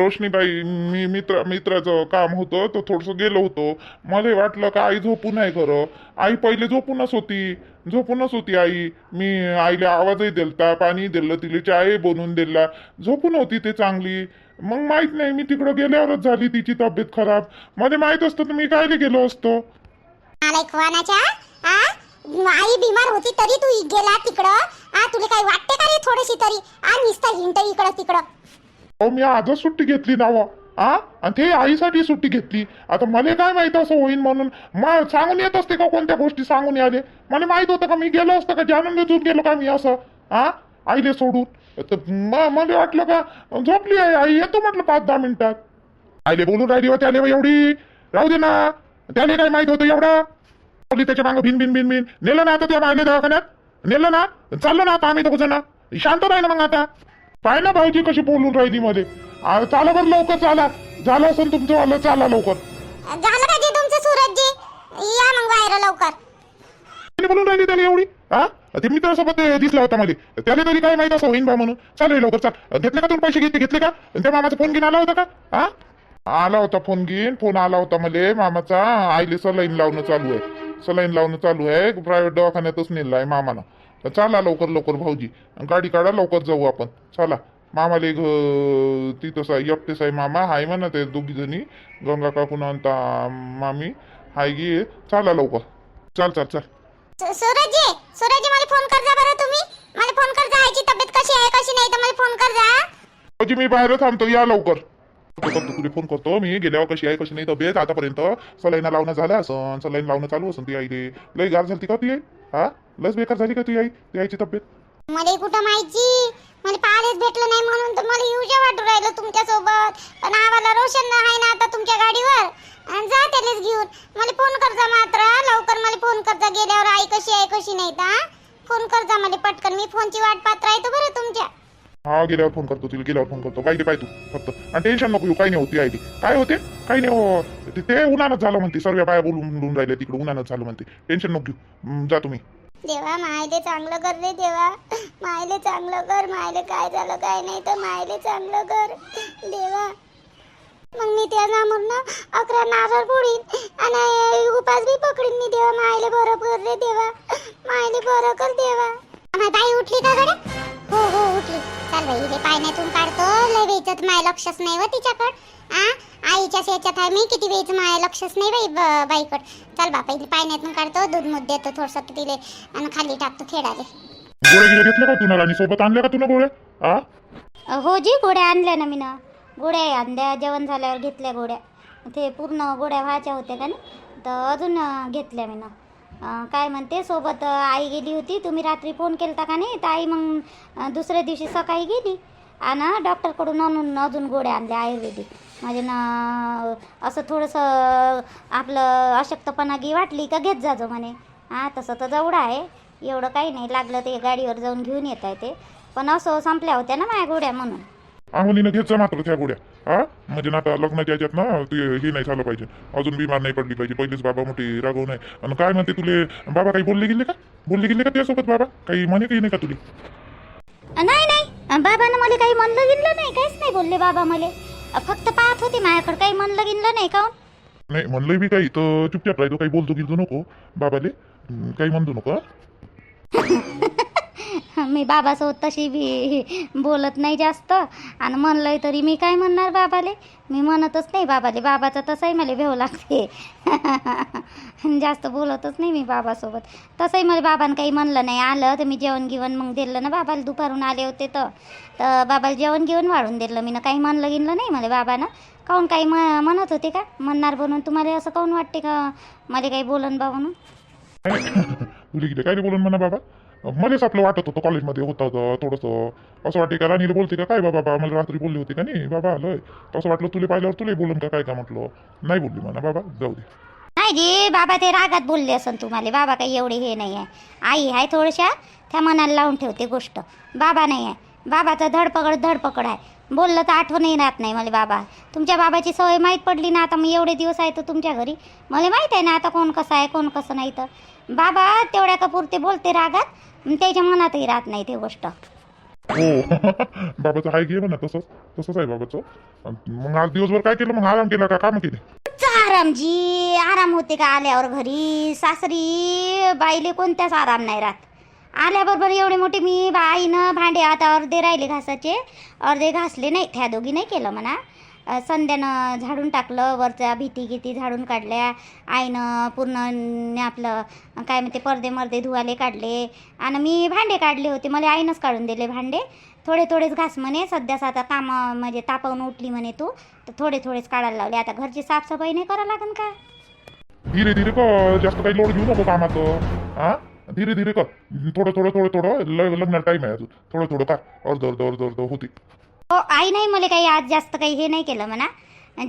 रोशनीबाई मी मित्र मित्राचं काम होतं तर थोडंसं गेलो होतो. मला वाटलं का आई झोपून आहे खरं. आई पहिले झोपूनच होती झोपूनच होती आई. मी आईला आवाजही दिलता पाणी दिलं तिला चाय बनवून दिला. झोपून होती ते चांगली. मग माहीत नाही मी तिकडं गेल्यावरच झाली तिची तब्येत खराब. मला माहीत असतं तर मी कायले गेलो असतो. आई बिमार होती तरी तू गेला तिकडं. आ तुला काही वाटते का रे थोडीशी तरी? आ निसता हिंट इकडं तिकडं. अहो मी आजच सुट्टी घेतली ना आ? आणि ते आईसाठी सुट्टी घेतली. आता मला काय माहीत असं होईन म्हणून. मग सांगून येत असते का कोणत्या गोष्टी सांगून आले मला माहीत होतं का मी गेलो असतं का? जानून घेऊन गेलो का मी असं? आ? आईले सोडून. तर मला वाटलं का झोपली आहे आई. येतो म्हटलं पाच दहा मिनिटात. आईले बोलून राहिली व त्याले व एवढी. राहू दे ना. त्याने काय माहीत होतं एवढं? त्याच्या मागं भिन भिन भिन भिन. नेलं ना आता त्या मायले दवाखान्यात? नेलं ना? चाललो ना आता आम्ही दोघ जण. शांत राहिलं मग आता. पाय ना भाऊजी कशी बोलून राहिली मध्ये? आ, चाला बरं लवकर चाला. झालं असेल तुमचं वालं चाला लवकर. झालं का जे तुमचं सूरजजी. या मग बाहेर लवकर. कोणी बोलून राहिली त्याला एवढी? हा ते मित्रासोबत ते दिसला होता मध्ये. त्याला तरी काय माहीत असं होईन बा म्हणून. चाल रे लवकर चाल. घेतले का तुम्ही पैसे घेतले घेतले का? त्या मामाचा फोन घेऊन आला होता का? हा आला होता फोन घेऊन. फोन आला होता मले मामाचा. आईले सलाईन लावणं चालू आहे. सलाईन लावणं चालू आहे. प्रायव्हेट दवाखान्यातच नेलं आहे मामाला तर चला लवकर लवकर भाऊजी. गाडी काढा लवकर जाऊ आपण. चला. मामाले घ आहे एकटेच आहे मामा हाय म्हणा ते दोघी जणी. गंगा काकून आणता मामी. हाय गे. चला लवकर. चाल चाल चाल. सु- सूरजजी सूरजजी मला फोन कर जा बरं तुम्ही. मला फोन कर जा. आईची तब्येत कशी आहे कशी नाही तर मला फोन कर जा भाऊजी मी बाहेर थांबतो. या लवकर. करतो तुला फोन करतो मी गेल्यावर कशी आहे कशी नाही तब्येत आतापर्यंत सलाईन लावणं झालं असं सलाईन लावणं चालू असं ती आईले. लय गार झाली का ती आई? हा? लस बेकार झाली का ती आई ती आईची तब्येत? मला कुठं माहिती? मला पाहायलाच भेटलं नाही म्हणून तर मला येऊजा वाटू राहिलं तुमच्यासोबत पण आम्हाला रोशन आहे ना आता तुमच्या गाडीवर आणि जा त्यालाच घेऊन मला फोन कर जा मात्र लवकर मला फोन कर जा गेल्यावर आई कशी आहे कशी नाही तर हा? फोन कर जा मला पटकन मी फोनची वाट पाहत राहतो बरं तुमच्या हा गेल्यावर फोन करतो तिला गेल्यावर फोन करतो. पाहिजे पाहिजे तू फक्त. आणि टेन्शन नको येऊ काही नाही होती आई काय होते? काही नाही हो ते- उन्हानच झालं म्हणते. सर्व बाया बोलून बोलून राहिले तिकडे. उन्हानच झालं म्हणते. टेन्शन नको घेऊ. जा तुम्ही. देवा मायले चांगलं कर रे देवा. मायले चांगलं कर. मायले काय झालं काय नाही तर मायले चांगलं कर. देवा. मग मी त्या समोरनं अकरा नारळ फोडीन आणि उपास बी पकडीन मी देवा. मायले बरं कर रे देवा. मायले बरं कर देवा. आम्हाला बाई उठली का गड्या? हो हो उठली. चल बाई रे पाण्यातून काढतो. लय वेचत माय लक्षच नाही व तिच्याकड. आ? आईच्या याच्यात आहे मी किती वेळच माय लक्षच नाही बाई बाईकड. चल बापा इथे पाण्यातून काढतो. दूध मूध देतो थोडस तिले आणि खाली टाकतो खेळाले. गोळ्या गिळ्या घेतल्या का तुला आणि सोबत? आणल्या का तुला गोळ्या? हा हो जी गोड्या आणल्या ना मी ना गोड्या आणल्या जेवण झाल्यावर घेतल्या गोड्या ते पूर्ण गोड्या व्हायच्या होत्या का ना तर अजून घेतल्या मी ना काय म्हणते सोबत आई गेली होती तुम्ही रात्री फोन केलता का नाही? तर आई मग दुसऱ्या दिवशी सकाळी गेली आणि डॉक्टरकडून आणून अजून गोळ्या आणल्या आयुर्वेदिक. म्हणजे ना असं थोडंसं आपलं अशक्तपणा गी वाटली का घेत जाजो म्हणे. हां तसं तर जवळ आहे. एवढं काही नाही लागलं ते गाडीवर जाऊन घेऊन येत आहे ते. पण असं संपल्या होत्या ना माझ्या गोड्या म्हणून. घेत मात्र त्या गोळ्या. हा? म्हणजे ना आता लग्नाच्या याच्यात ना ते हे नाही झालं पाहिजे. अजून बिमार नाही पडली पाहिजे. पहिलेच बाबा मोठी रागव नाही आणि काय म्हणते तुले? बाबा काही बोलले गेले का? बोलले गेले का त्यासोबत बाबा? काही म्हणे काही नाही का तुले? नाही नाही. बाबानं मला काही म्हणलं गिनलं नाही. काहीच नाही बोलले बाबा मला. फक्त पाहत होते माझ्याकडे. काही म्हणलं गिनलं नाही काऊन नाही म्हणलंय बी काही. तर चुपचाप राहतो काही बोलतो गिलतो नको बाबाले. काही म्हणतो नको? मी बाबासोबत तशी बी बोलत नाही जास्त. आणि म्हणलंय तरी मी काय म्हणणार बाबाले? मी म्हणतच नाही बाबाले. बाबाचा तसंही मला भेव लागते. जास्त बोलतच नाही मी बाबासोबत. तसंही मला बाबानं काही म्हणलं नाही. आलं तर मी जेवण गिवण मग दिलं ना बाबाला. दुपारून आले होते तर. तर बाबाला जेवण गिवण वाढून दिलं. मी ना काही म्हणलं गिनलं नाही मला बाबानं. काहून काही म म्हणत होते का? म्हणणार बनून तुम्हाला असं काहून वाटते का? मला काही बोलन बा म्हणून. तुले काय बोलून म्हणा बाबा? मलाच आपलं वाटत होतं कॉलेजमध्ये होतं होतं थोडंसं. असं वाटते का? राणीला बोलते का? काय बाबा मला रात्री बोलली होती का नाही? बाबा आलोय तसं वाटलं तुला पाहिल्यावर तुला बोलून का काय का म्हटलं? नाही बोलली म्हणा बाबा जाऊ दे. नाही जी बाबा ते रागात बोलले असन तुम्हाला. बाबा काही एवढे हे नाही आहे. आई आहे थोडशा त्या मनाला लावून ठेवते गोष्ट. बाबा नाही आहे. बाबाचं धडपकड धडपकड आहे. बोललं तर आठवणही राहत नाही मला बाबा. तुमच्या बाबाची सवय माहीत पडली ना आता मी एवढे दिवस आहे तर तुमच्या घरी. मला माहीत आहे ना आता कोण कसं आहे कोण कसं नाही तर. बाबा तेवढ्या का पुरते बोलते रागात. त्याच्या मनातही राहत नाही ते गोष्ट. हो. बाबाचं आहे घे म्हणा तसंच तसंच आहे बाबाचं. मग आज दिवसभर काय केलं? मग आराम केला का? काम केले? आरामजी आराम होते का आल्यावर घरी? सासरी बाईले कोणत्याच आराम नाही राहत. आल्याबरोबर एवढे मोठे मी बाईनं भांडे आता अर्धे राहिले घासाचे अर्धे घासले नाही त्या दोघी नाही केलं म्हणा. संध्यानं झाडून टाकलं वरच्या भीती गीती झाडून काढल्या आईनं पूर्ण आपलं काय म्हणते पडदे मर्दे धुवाले काढले. आणि मी भांडे काढले होते मला आईनंच काढून दिले भांडे. थोडे थोडेच घास म्हणे सध्याच आता काम म्हणजे तापवून उठली म्हणे तू. तर थोडे थोडेच काढायला लावले. आता घरची साफसफाई नाही करा लागन का? धीरे धीरे कर जास्त काही लोड घेऊ नको कामाचं. हा धीरे धीरे कर. थोडं थोडं थोडं थोडं लग्नाला टाईम आहे अजून. थोडं थोडं कर. अर्ध अर्ध अर्ध अर्ध होती. हो आई नाही मला काही आज जास्त काही हे नाही केलं म्हणा.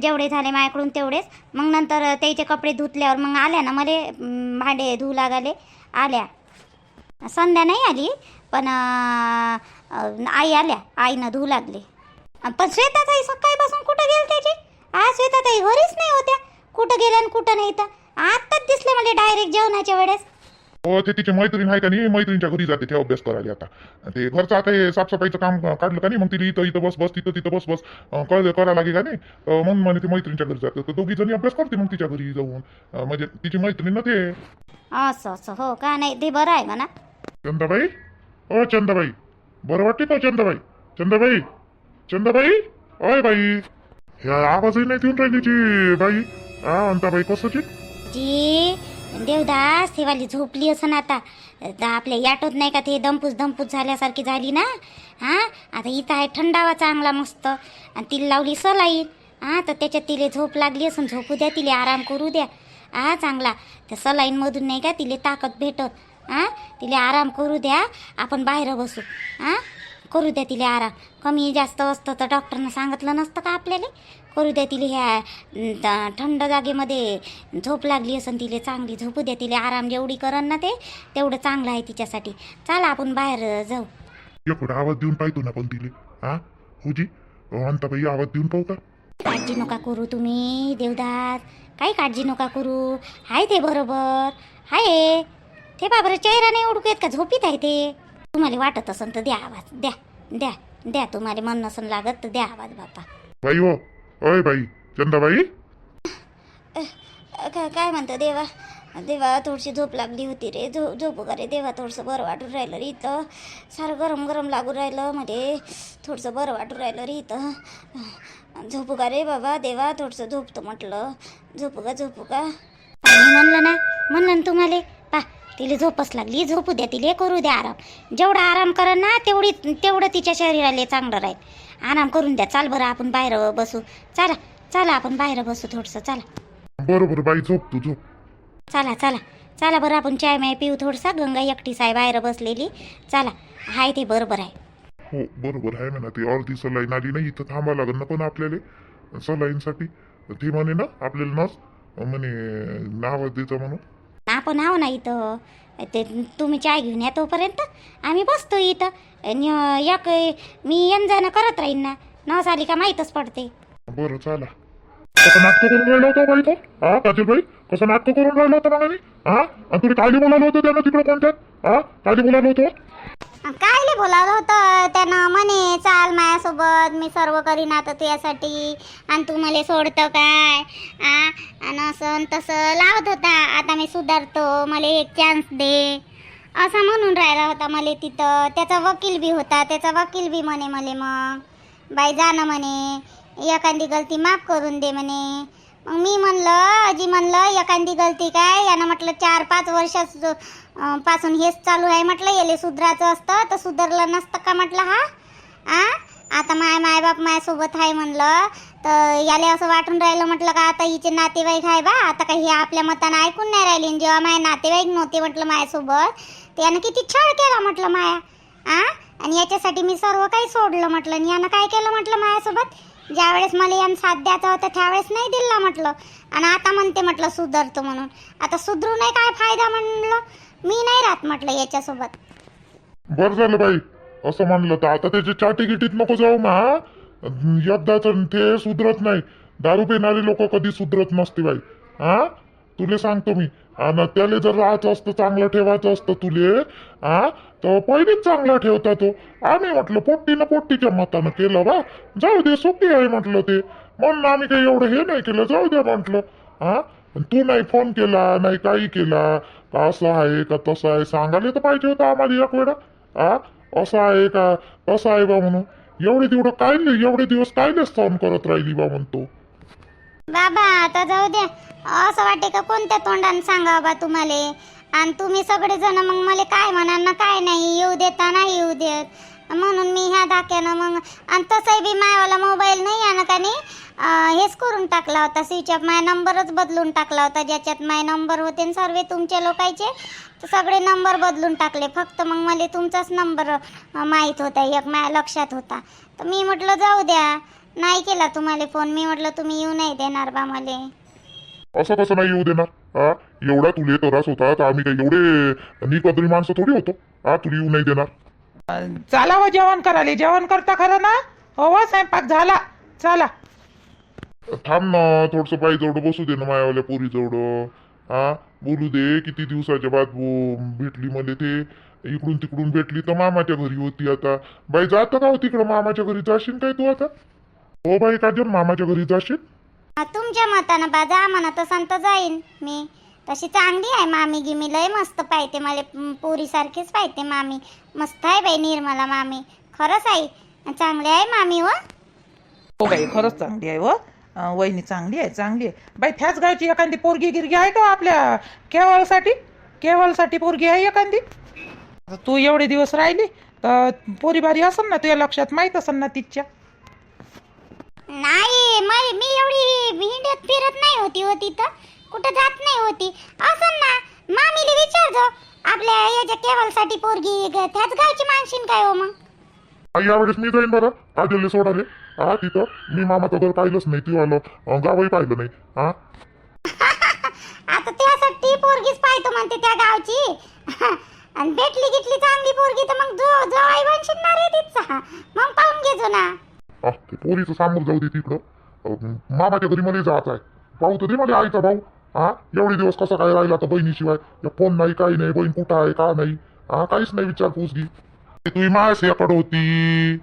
जेवढे झाले माझ्याकडून तेवढेच. मग नंतर त्याचे कपडे धुतल्यावर मग आल्या ना मला भांडे धुऊ लागाले आल्या. संध्या नाही आली पण आई आल्या आईनं धुऊ लागले. पण श्वेताताई सकाळीपासून कुठं गेल त्याची? आज श्वेताताई घरीच नाही होत्या. कुठं गेल्या आणि कुठं नाही तर. आत्ताच दिसले मला डायरेक्ट जेवणाच्या वेळेस. हो ते तिची मैत्रीण आहे का नाही मैत्रिणीच्या घरी जाते ते अभ्यास करायला आता. ते घरचं आता हे साफसफाईचं काम काढलं का नाही मग तिला इथं इथं बस बस तिथं तिथं बस बस कळ करायला लागे का नाही? म्हणून म्हणे ती मैत्रिणीच्या घरी जाते. तर दोघी जणी अभ्यास करते मग तिच्या घरी जाऊन. म्हणजे तिची मैत्रीण ना ते. असं असं हो का नाही ते बरं आहे म्हणा. चंदाबाई? ओ चंदाबाई. बरं वाटते का चंदाबाई? चंदाबाई? चंदाबाई? ओय बाई. ह्या आवाजही नाही देऊन राहिलीची बाई. हा अंताबाई कसंची जी देवदास तेवाली झोपली असं आता. आपल्या याटोत नाही का ते दमपूस दमपूस झाल्यासारखी झाली ना? हा? आता इथं आहे थंडावा चांगला मस्त. आणि तिला लावली सलाईन हा तर त्याच्यात तिले झोप लागली असून. झोपू द्या तिले आराम करू द्या. हा चांगला. त्या सलाईनमधून नाही का तिले ताकद भेटत. हा? तिले आराम करू द्या. आपण बाहेर बसू. हा? करू द्या तिले आराम. कमी जास्त असतं तर डॉक्टरनं सांगितलं नसतं का आपल्याला? करू द्या तिले ह्या थंड जागेमध्ये झोप लागली असन तिले चांगली झोपू द्या तिले. आराम जेवढी करन ना ते तेवढं चांगलं आहे तिच्यासाठी. चला आपण बाहेर जाऊ. एवढा आवाज देऊन पाहतो ना पण तिले. हा? हुजी अंताबाई आवाज देऊन पाहू का? काळजी नका करू तुम्ही देवदास. काही काळजी नका करू. हाय ते बरोबर. हाय ते बाबर चेहरा नाही ओळखू येत का? झोपीत आहे ते. तुम्हाला वाटत असन तर द्या आवाज. द्या. द्या. द्या. तुम्हाला मन नसन लागत तर द्या आवाज बापा बाई हो ओय बाई चंदाबाई? काय काय म्हणतं देवा? देवा थोडीशी झोप लागली होती रे. झो झोपू का रे देवा? थोडंसं बरं वाटून राहिलं रे इथं. सारं गरम गरम लागू राहिलं मध्ये थोडंसं बरं वाटून राहिलं रे इथं. झोपू का रे बाबा? देवा थोडंसं झोपतं म्हटलं. झोपू का झोपू का? म्हणलं ना. म्हणलं ना तुम्हाला. तिला झोपच लागली. झोपू द्या तिला करू द्या आराम. जेवढा आराम करा ना तेवढी तेवढं तिच्या शरीराला चांगलं राहील. आराम करून द्या. चाल बरं आपण बाहेर बसू. चला चला आपण बाहेर बसू थोडंसं. चला. बरं बरं बाई झोप तू झोप. चला चला. चला बरं आपण चाय माय पिऊ थोडसा. गंगा एकटी साय बाहेर बसलेली. चला. हाय ते बरोबर आहे. हो बरोबर आहे म्हणा ते. अर्धी सलाईन आली नाही इथं थांबा लागेल ना पण आपल्याला. सलाईनसाठी ती म्हणे ना आपल्याला नस म्हणे नाव द्यायचं म्हणून. आपण आहो ना इथं. ते तुम्ही चाय घेऊन या तोपर्यंत. आम्ही बसतो इथं. आणि एक मी येण जाणं करत राहीन ना. नस आली का माहीतच पडते. बरं चला. कसं नाटकं करून राहिलं होतं बाई तो हा काजलबाई कसं नाटकं करून राहिलं होतं मग आम्ही हा? आणि तुम्ही काली बोलावलं होतं त्यांना तिकडे कोणत्या? हा? काली बोलावलं होतं? कायले बोलावलं होतं? त्यानं म्हणे चाल माझ्यासोबत मी सर्व करीन आता तुझ्यासाठी. आणि तू मला सोडतं काय? आ? आणि असं तसं लावत होता. आता मी सुधारतो मला एक चान्स दे. असं म्हणून राहिला होता मला तिथं. त्याचा वकील बी होता. त्याचा वकील बी म्हणे मले मग. बाई जाणं म्हणे. एखादी गलती माफ करून दे म्हणे. मग मी म्हणलं अजी म्हणलं एखादी गलती काय? यानं म्हटलं चार पाच वर्षाच पासून हेच चालू आहे म्हटलं याले सुधराचं असतं तर सुधरलं नसतं का म्हटलं हा? आ? आता माय मायबाप माझ्यासोबत आहे म्हणलं तर याले असं वाटून राहिलं म्हटलं का आता हिचे नातेवाईक आहे बा आता काही हे आपल्या मतानं ऐकून नाही राहिले. आणि जेव्हा माझे नातेवाईक नव्हते म्हटलं माझ्यासोबत तर यानं किती छळ केला म्हटलं माया. आ? आणि याच्यासाठी मी सर्व काही सोडलं म्हटलं. आणि यानं काय केलं म्हटलं माझ्यासोबत ज्यावेळेस मला यानं साथ द्यायचा होता त्यावेळेस नाही दिला म्हटलं. आणि आता म्हणते म्हटलं सुधरतो म्हणून. आता सुधरू नाही काय फायदा म्हणलं? मी नाही राहत म्हटलं याच्यासोबत. बरं झालं बाई. असं म्हणलं तर आता त्याच्या चाटी गिटीत नको जाऊ मा एकदाच ते सुधरत नाही. दारू पिणारे लोक कधी सुधरत नसते बाई. हा? तुले सांगतो मी. आणि त्याला जर राहायचं असतं चांगलं ठेवायचं असतं तुले हा तर पहिलेच चांगला ठेवता तो. आम्ही म्हटलं पोट्टीनं पोट्टीच्या मतानं केलं बा. जाऊ दे सोपी आहे म्हटलं ते. म्हणून आम्ही काही एवढं हे नाही केलं. जाऊ दे म्हटलं. हा? पण तू नाही फोन केला नाही काही केला. का असं आहे का तसं आहे? सांगायला तर पाहिजे होतं आम्हाला एक वेळा. हा असं आहे का? तसं आहे बा म्हणून. एवढे तेवढं काय नाही एवढे दिवस काय नाही सहन करत राहिली बा म्हणतो. बाबा आता जाऊ द्या असं वाटे का कोणत्या तोंडाने सांगा बा तुम्हाला? आणि तुम्ही सगळेजण मग मला काय म्हणाल ना काय नाही येऊ देता नाही येऊ देत. म्हणून मी ह्या धाक्यानं मग आणि तसंही बी मायावाला मोबाईल नाही आहे ना का नाही हेच करून टाकला होता. स्विच ऑफ माय नंबरच बदलून टाकला होता. ज्याच्यात माय नंबर होते न सर्व तुमच्या लोकांचे सगळे नंबर बदलून टाकले. फक्त मग मला तुमचाच नंबर माहीत होता. एक माझ्या लक्षात होता. तर मी म्हटलं जाऊ द्या. नाही केला तुम्हाला फोन मी म्हटलं तुम्ही येऊ नाही देणार बा मला. असं कसं नाही येऊ देणार? हा एवढा तुले त्रास होता तर आम्ही काय एवढे निकदरी माणसं थोडी होतो. हा तुला येऊ नाही देणार. चला व जेवण करायला. जेवण करता खरं ना? हो व स्वयंपाक झाला. चला. थांब ना थोडस बाई जवळ बसू दे ना मायावाल्या पोरी जवळ हा बोलू दे किती दिवसाच्या बाद बो- भेटली मला ते. इकडून तिकडून भेटली तर मामाच्या घरी होती आता. बाई जात का हो तिकडं? मामाच्या घरी जाशील काय तू आता? हो बाई काजल मामाच्या घरी जाशील? हा, तुमच्या मतानं बा जा म्हणा तसं तर जाईन मी. तशी चांगली आहे मामी गिमी. लय मस्त पाहिजे मला पोरी सारखीच पाहिजे मामी. मस्त आहे बाई निर्मला मामी. खरंच आहे चांगली आहे मामी हो. हो बाई खरंच चांगली आहे व अं, वहिनी चांगली आहे चांगली आहे. बाई त्याच गावची एखादी पोरगी गिरगी आहे का आपल्या केवळसाठी? केवळसाठी पोरगी आहे एखादी? तू एवढे दिवस राहिली तर पोरी बारी असेल ना तुझ्या लक्षात? माहीत असेल ना तिच्या? नाही मी एवढी हिंडत फिरत नाही होती होती तर कुठं जात नाही होती. असं ना मामीला विचारतो आपल्या याच्या केवलसाठी पोरगी ग- त्याच गावची माणशीन काय हो मग? आ, यावेळेस मी जाईन बरं. काजलले सोडाले. हा तिथं? मी मामाचं घर पाहिलंच नाही ती आलं. गावही पाहिलं नाही. हा आता त्यासाठी पोरगीच पाहतो म्हणते त्या गावची. आणि भेटली गिटली चांगली पोरगी तर मग जो जवळ बनशील ना रे तिचा. मग पाहून घेजो ना. हा ते पोरीचं सामोर जाऊ दे तिकडं. अं, मामाच्या घरी मला जायचं आहे पाहू तर दे मला आईचा भाऊ. हा? एवढे दिवस कसा काय राहिला तर बहिणीशिवाय? फोन नाही काही नाही बहीण कुठं आहे का नाही? हा काहीच नाही विचारपूस घी ते तुम्ही मास होती.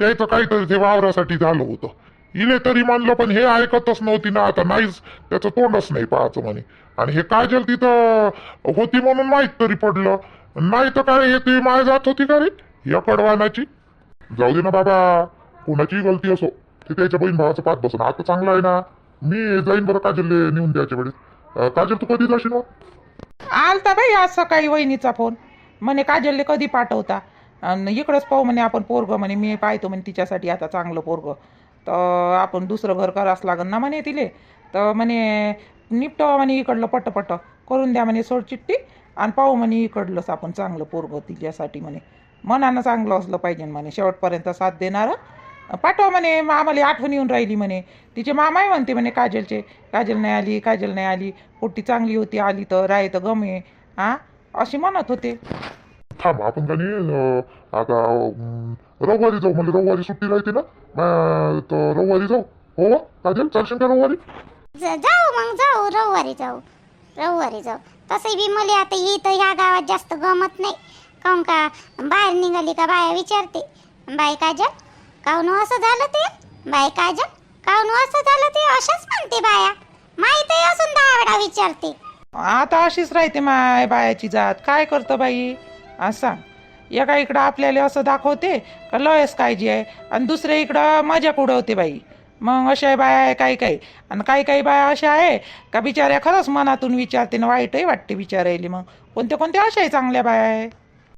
त्याचं काहीतरी ते वावरासाठी झालं होतं. इले तरी म्हणलं पण हे ऐकतच नव्हती ना आता नाहीच त्याचं तोंडच नाही पाहायचं म्हणे. आणि हे काजल तिथं होती म्हणून माहीत तरी पडलं. नाही तर काय हे तुम्ही माय जात होती का रे? या कडवानाची जाऊ दे ना बाबा कोणाचीही गलती असो ते त्याच्या बहीण भावाचं पाहत बसून आता चांगलं आहे ना. मी जाईन बरं काजल नेऊन द्यायच्या वेळेस. काजल तू कधी जाशील आलता बाई आज सकाळी वहिनीचा फोन. म्हणे काजलले कधी पाठवता? अन इकडंच पाहू म्हणे आपण पोरग म्हणे मी पाहतो म्हणे तिच्यासाठी आता चांगलं पोरग. तर आपण दुसरं घर करावंच लागन ना म्हणे तिले. तर म्हणे निपटवा म्हणे इकडलं पट्ट करून द्या म्हणे सोड चिठ्ठी आणि पाहू म्हणे इकडलंच आपण चांगलं पोरग तिच्यासाठी म्हणे. मनानं चांगलं असलं पाहिजे म्हणे. शेवटपर्यंत साथ देणारं. पाठवा म्हणे मग आम्हाला आठवण येऊन राहिली म्हणे. तिचे मामाही म्हणते म्हणे काजलचे काजल नाही आली काजल नाही आली पोट्टी चांगली होती आली तर राय तर गमे हा अशी म्हणत होते. थांब आपण का नाही आता रविवारी जाऊ मला रविवारी सुट्टी राहते ना? तर रविवारी जाऊ? हो हो, काजल चालशील का रविवारी? ज- जाऊ मग जाऊ रविवारी जाऊ रविवारी जाऊ. तसंही बी मला आता ही तर ह्या गावात जास्त गमत नाही. काहून का बाहेर निघाली का बाया विचारते. बाई काजल काहून हो असं झालं ते? बाई काजल काहून हो असं झालं ते? अशाच म्हणते बाया. माहीतही असून दहा वेळा विचारते. आता अशीच राहते माय बायाची जात. काय करतं बाई? असं एका इकडं आपल्याला असं दाखवते का लयच काळजी आहे? आणि दुसऱ्या इकडं मजाक उडवते बाई. मग अशा बाया आहे काही काही. आणि काही काही बाया अशा आहे का बिचाऱ्या खरंच मनातून विचारते ना वाईटही वाटते बिचारायली मग. कोणत्या कोणत्या अशा आहे चांगल्या बाया आहे?